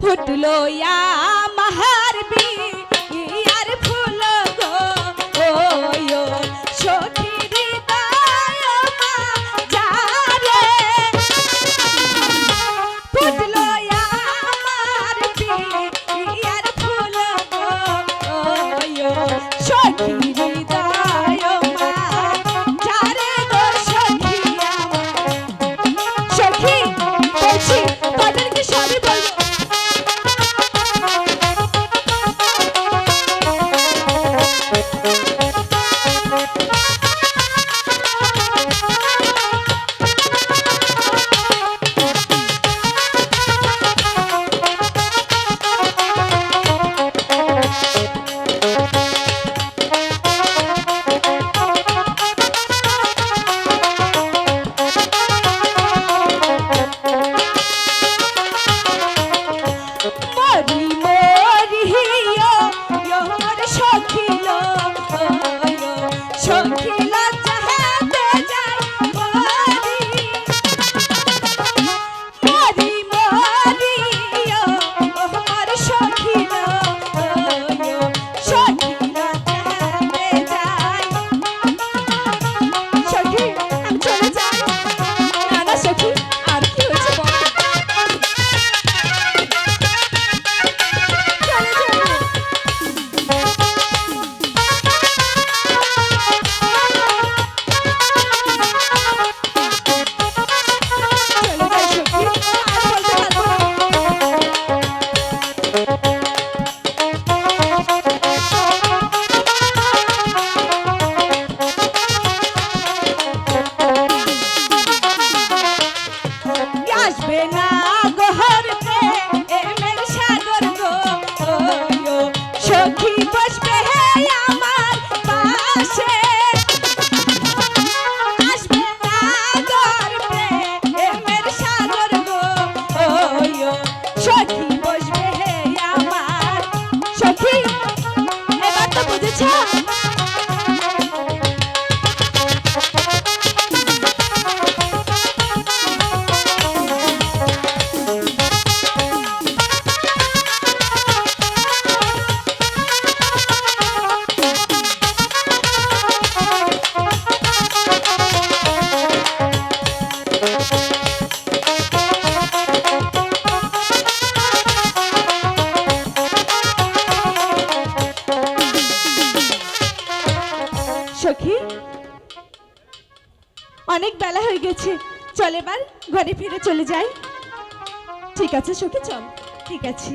ফুটলো মাহার বিয়ার আসবে না গহর প্রেমের সাগর গো সখী বসবে হে আমার পাশে। আসবে না গহর প্রেমের সাগর গো সখী বসবে হে আমার। সখী, এবার তো বুঝেছ? সখী অনেক বেলা হয়ে গেছে। চলে এবার ঘরে ফিরে চলে যাই। ঠিক আছে সখী, চল। ঠিক আছে।